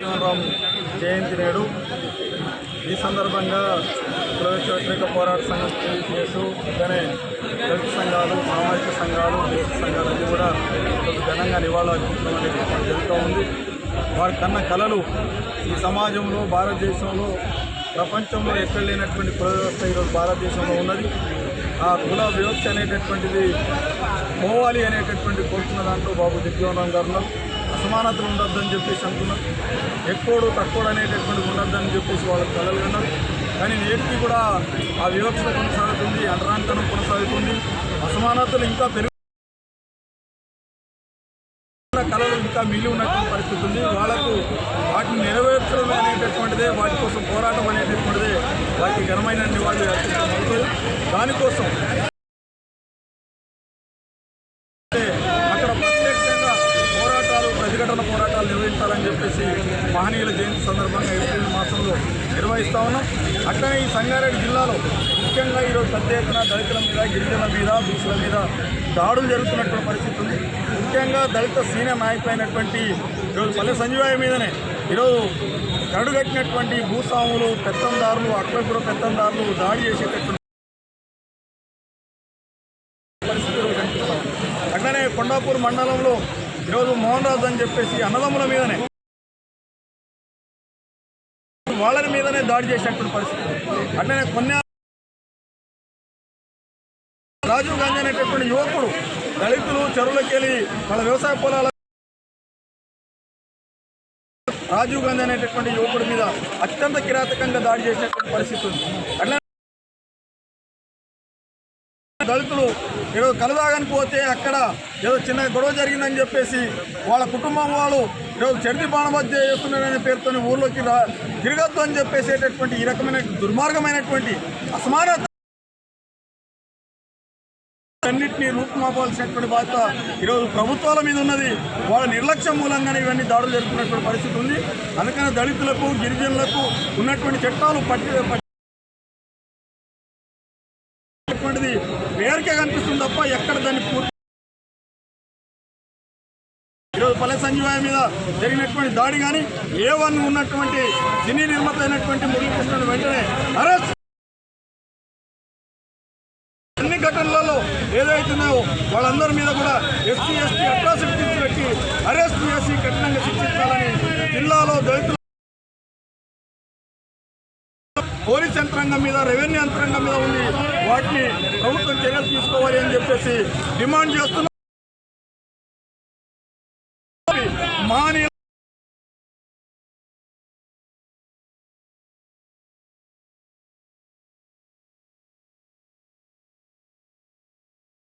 రామ్ జయంతి నేడు ఈ సందర్భంగా ప్రవేశ వ్యతిరేక పోరాట సంఘం కేసు అలానే దళిత సంఘాలు సామాజిక సంఘాలు దేశ సంఘాలన్నీ కూడా ఘనంగా నివాళులు అర్పించడం అనేది జరుగుతూ ఉంది వారి కన్న కళలు ఈ సమాజంలో భారతదేశంలో ప్రపంచంలో ఎక్కడ లేనటువంటి కుల వ్యవస్థ ఈరోజు భారతదేశంలో ఉన్నది ఆ కుల వ్యవస్థ అనేటటువంటిది పోవాలి అనేటటువంటి కోరుతున్న దాంట్లో బాబు జగ్జీవన్ రామ్ గారు ఉన్నారు. అసమానతలు ఉండొద్దని చెప్పేసి అనుకున్నారు ఎక్కువడు తక్కువడు అనేటటువంటి ఉండొద్దని చెప్పేసి వాళ్ళకి కలలు కన్నారు కానీ నేటికి కూడా ఆ వివక్ష కొనసాగుతుంది అంటరాంతనం కొనసాగుతుంది. అసమానతలు ఇంకా పెరుగు కళలు ఇంకా మిగిలి ఉన్నటువంటి పరిస్థితి ఉంది. వాళ్ళకు వాటిని నెరవేర్చడం అనేటటువంటిదే వాటి కోసం పోరాటం అనేటటువంటిదే వాటికి ఘనమైన నివాళులు అర్పించడం అవుతుంది దానికోసం నిర్వహించాలని చెప్పేసి మహనీయుల జయంతి సందర్భంగా ఏప్రిల్ మాసంలో నిర్వహిస్తా ఉన్నాం. అట్లనే ఈ సంగారెడ్డి జిల్లాలో ముఖ్యంగా ఈరోజు పెద్ద ఎత్తున దళితుల మీద గిరిజనుల మీద బీసీల మీద దాడులు జరుగుతున్నటువంటి పరిస్థితి ఉంది. ముఖ్యంగా దళిత సీనియర్ నాయకులైనటువంటి ఈరోజు పల్లె సంజీవాయ మీదనే ఈరోజు కరడుగట్టినటువంటి భూస్వాములు పెత్తందారులు అక్బర్పుర పెత్తందారులు దాడి చేసేటటువంటి పరిస్థితులు కనిపిస్తాం అట్లనే కొండాపూర్ మండలంలో ఈరోజు మోహన్ రాజు అని చెప్పేసి అన్నదమ్ముల మీదనే వాళ్ళని మీదనే దాడి చేసినటువంటి పరిస్థితి. అట్లనే కొన్ని రాజీవ్ గాంధీ అనేటటువంటి యువకుడు దళితులు చెరువులకెళ్ళి వాళ్ళ వ్యవసాయ పొలాల రాజీవ్ గాంధీ అనేటటువంటి యువకుడి మీద అత్యంత కిరాతకంగా దాడి చేసినటువంటి పరిస్థితి ఉంది. అట్లా దళితులు ఏదో కలదాగని పోతే అక్కడ ఏదో చిన్న గొడవ జరిగిందని చెప్పేసి వాళ్ళ కుటుంబం వాళ్ళు ఈరోజు చెడిది బాణమధ్య చేస్తున్నారనే పేరుతో ఊర్లోకి రా తిరగద్దు అని చెప్పేసేటటువంటి ఈ రకమైన దుర్మార్గమైనటువంటి అసమానత అన్నింటినీ రూపుమాపాల్సినటువంటి బాధ్యత ఈరోజు ప్రభుత్వాల మీద ఉన్నది. వాళ్ళ నిర్లక్ష్యం మూలంగానే ఇవన్నీ దాడులు జరుగుతున్నటువంటి పరిస్థితి ఉంది. అందుకని దళితులకు గిరిజనులకు ఉన్నటువంటి చట్టాలు పట్టి అనేటువంటిది పేరుకే కనిపిస్తుంది తప్ప ఎక్కడ దాన్ని పూర్తి ఈరోజు పల్లె సంజీవాయ మీద జరిగినటువంటి దాడి కానీ ఏ వన్ ఉన్నటువంటి సినీ నిర్మాత అయినటువంటి మురళీకృష్ణను వెంటనే అరెస్ట్! అన్ని ఘటనలలో ఏదైతున్నాయో వాళ్ళందరి మీద కూడా ఎస్సీ ఎస్టీ అట్రాసిటీ పెట్టి అరెస్ట్ చేసి కఠినంగా శిక్షించాలని జిల్లాలో దళితులు పోలీస్ యంత్రాంగం మీద రెవెన్యూ యంత్రాంగం మీద ఉంది వాటిని ప్రభుత్వం చర్యలు తీసుకోవాలి అని చెప్పేసి డిమాండ్ చేస్తున్నాం